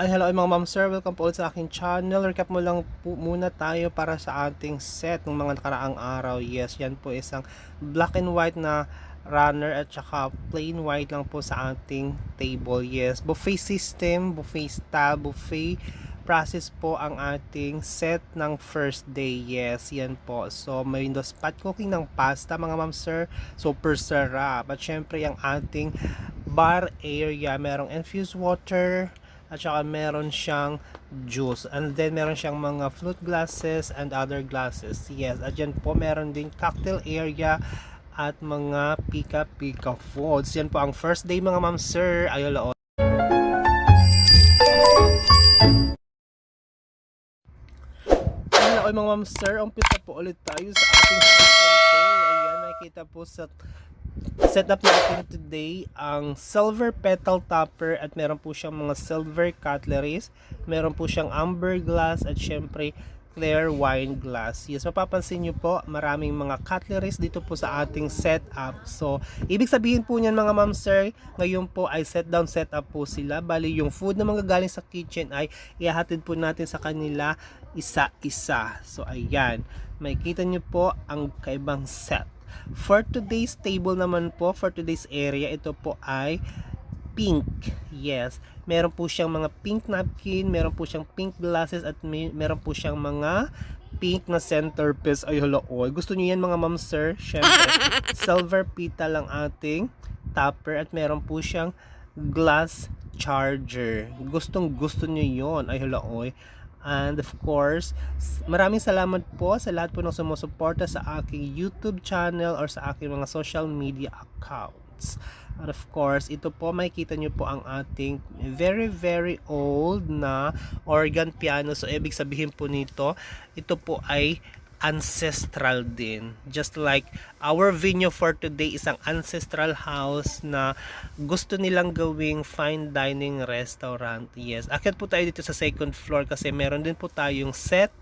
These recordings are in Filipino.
Ay, hello mga ma'am sir, welcome po ulit sa aking channel. Recap mo lang po muna tayo para sa ating set ng mga nakaraang araw. Yes, yan po isang black and white na runner at saka plain white lang po sa ating table. Yes, buffet system, buffet style, buffet process po ang ating set ng first day. Yes, yan po. So, may window spot cooking ng pasta mga ma'am sir. Super sarap. At syempre, ang ating bar area, merong infused water, at saka meron siyang juice. And then meron siyang mga flute glasses and other glasses. Yes, at yan po meron din cocktail area at mga pika-pika foods. Yan po ang first day mga ma'am sir. Ayolo. Hello mga ma'am sir. Umpisa po ulit tayo sa ating second day. Ayan, nakikita po sa setup natin today ang silver petal topper at meron po siyang mga silver cutleries. Meron po siyang amber glass at syempre clear wine glass. Yes, mapapansin nyo po, maraming mga cutleries dito po sa ating setup. So, ibig sabihin po niyan mga ma'am sir, ngayon po ay set down setup po sila. Bali, yung food na mga galing sa kitchen ay ihahatid po natin sa kanila isa-isa. So, ayan. May kita nyo po ang kaibang set. For today's table naman po, for today's area, ito po ay pink. Yes. Meron po siyang mga pink napkin, meron po siyang pink glasses at may, meron po siyang mga pink na centerpiece. Ay, hala, oy. Gusto niyo yan mga ma'am sir? Syempre, silver pita lang ating topper at meron po siyang glass charger. Gustong gusto niyo yon. Ay, hala, oy. And of course, maraming salamat po sa lahat po ng sumusuporta sa aking YouTube channel or sa aking mga social media accounts. And of course, ito po makikita nyo po ang ating very very old na organ piano. So, ibig sabihin po nito, ito po ay ancestral din. Just like our venue for today is ang ancestral house na gusto nilang gawing fine dining restaurant. Yes. Akit po tayo dito sa second floor kasi meron din po tayong set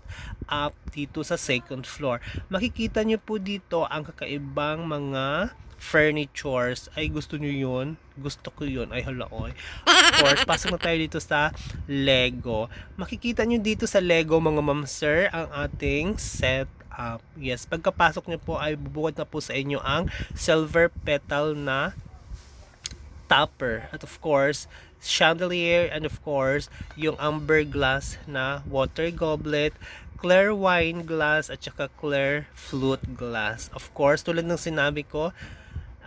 up dito sa second floor. Makikita nyo po dito ang kakaibang mga furnitures. Ay, gusto nyo yun? Gusto ko yun. Ay, hala, oy. Of course, pasok na tayo dito sa Lego. Makikita nyo dito sa Lego, mga ma'am sir, ang ating set up. Yes, pagkapasok nyo po ay bubukod na po sa inyo ang silver petal na topper. At of course, chandelier and of course, yung amber glass na water goblet, clear wine glass at saka clear flute glass. Of course, tulad ng sinabi ko,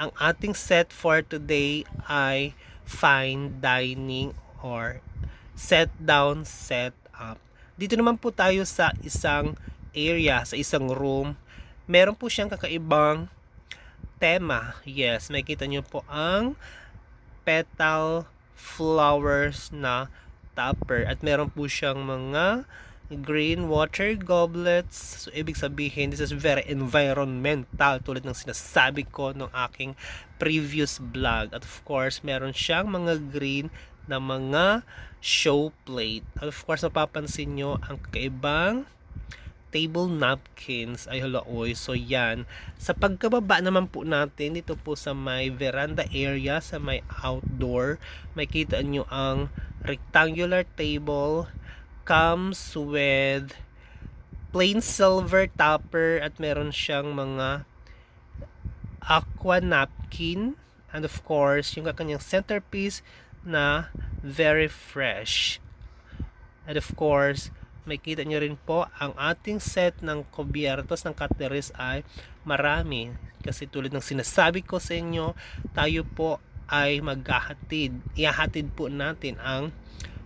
ang ating set for today ay fine dining or set down, set up. Dito naman po tayo sa isang area, sa isang room. Meron po siyang kakaibang tema. Yes, makikita nyo po ang petal flowers na topper at meron po siyang mga green water goblets. So, ibig sabihin, this is very environmental tulad ng sinasabi ko ng aking previous vlog. At of course, meron siyang mga green na mga show plate. At of course, mapapansin nyo ang kakaibang table napkins ay hala oy so yan sa pagkababa naman po natin dito po sa may veranda area sa may outdoor makita nyo ang rectangular table comes with plain silver topper at meron siyang mga aqua napkin and of course yung kanyang centerpiece na very fresh. And of course makita nyo rin po ang ating set ng kubiertos ng cutleries ay marami. Kasi tulad ng sinasabi ko sa inyo tayo po ay maghahatid ihahatid po natin ang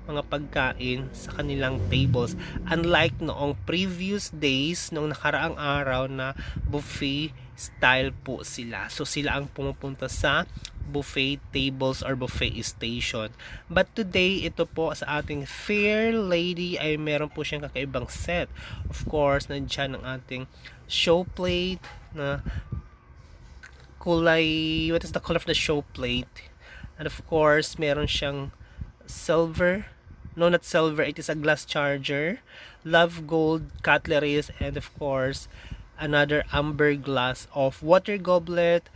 mga pagkain sa kanilang tables unlike noong previous days noong nakaraang araw na buffet style po sila so sila ang pumupunta sa buffet tables or buffet station. But today, ito po sa ating Fair Lady ay meron po siyang kakaibang set. Of course, nandyan ang ating show plate na kulay, what is the color of the show plate? And of course, meron siyang silver, no not silver, it is a glass charger, love gold cutleries, and of course, another amber glass of water goblet,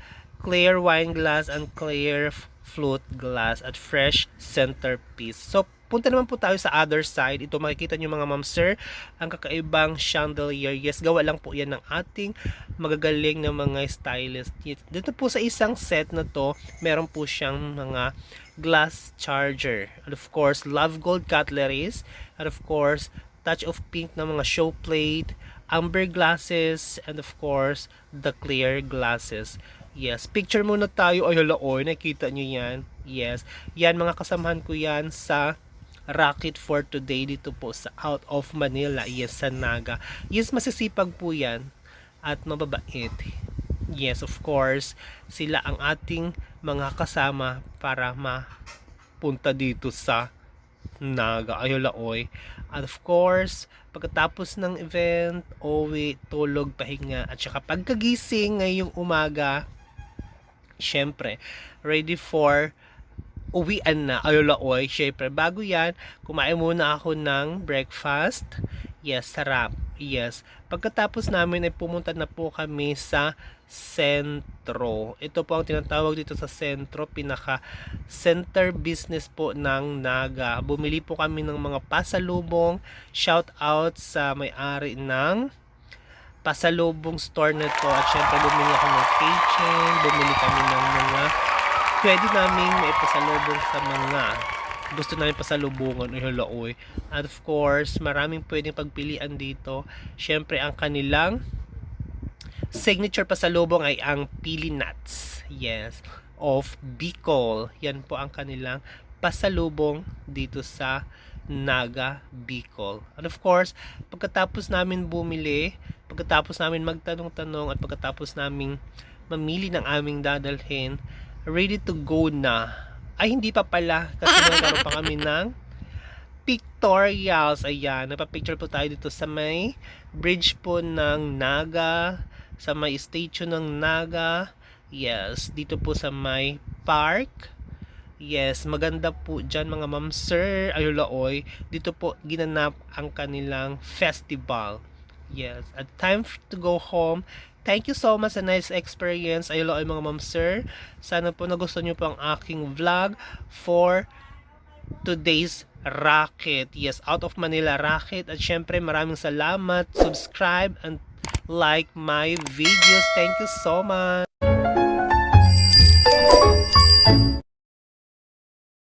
clear wine glass and clear flute glass at fresh centerpiece. So punta naman po tayo sa other side. Ito makikita nyo mga ma'am sir, ang kakaibang chandelier. Yes, gawa lang po yan ng ating magagaling na mga stylist. Dito po sa isang set na to, meron po siyang mga glass charger. And of course, love gold cutleries. And of course, touch of pink na mga show plate, amber glasses, and of course, the clear glasses. Yes, picture muna tayo. Ay, hala, oy, nakita nyo yan. Yes, yan mga kasamahan ko yan sa Rocket for today dito po sa out of Manila. Yes, sa Naga. Yes, masisipag po yan at mababait. Yes, of course, sila ang ating mga kasama para mapunta dito sa Naga. Ayola oy. At of course, pagkatapos ng event, uwi, tulog, pahinga, at saka pagkagising ngayong umaga, syempre, ready for uwian na. Ayola oy. Syempre, bago yan, kumain muna ako ng breakfast. Yes, sarap. Yes. Pagkatapos namin ay pumunta na po kami sa sentro. Ito po ang tinatawag dito sa sentro, pinaka center business po ng Naga. Bumili po kami ng mga pasalubong. Shout out sa may-ari ng pasalubong store na to. At syempre bumili ako ng keychain, bumili kami ng mga pwede namin may pasalubong sa mga gusto namin pasalubungan o hulaoy. At of course, maraming pwedeng pagpilian dito. Syempre, ang kanilang signature pasalubong ay ang pili nuts. Yes. Of Bicol. Yan po ang kanilang pasalubong dito sa Naga Bicol. And of course, pagkatapos namin bumili, pagkatapos namin magtanong-tanong at pagkatapos namin mamili ng aming dadalhin, ready to go na. Ay, hindi pa pala. Kasi nagkaroon pa kami ng pictorials. Ayan, napapicture po tayo dito sa may bridge po ng Naga, sa may statue ng Naga. Yes, dito po sa may park. Yes, maganda po dyan mga ma'am sir. Ayula oy. Dito po ginanap ang kanilang festival. Yes, at time to go home. Thank you so much sa nice experience. Ayula oy mga ma'am sir. Sana po nagustuhan nyo po ang aking vlog for today's racket. Yes, out of Manila racket. At syempre maraming salamat. Subscribe and like my videos. Thank you so much.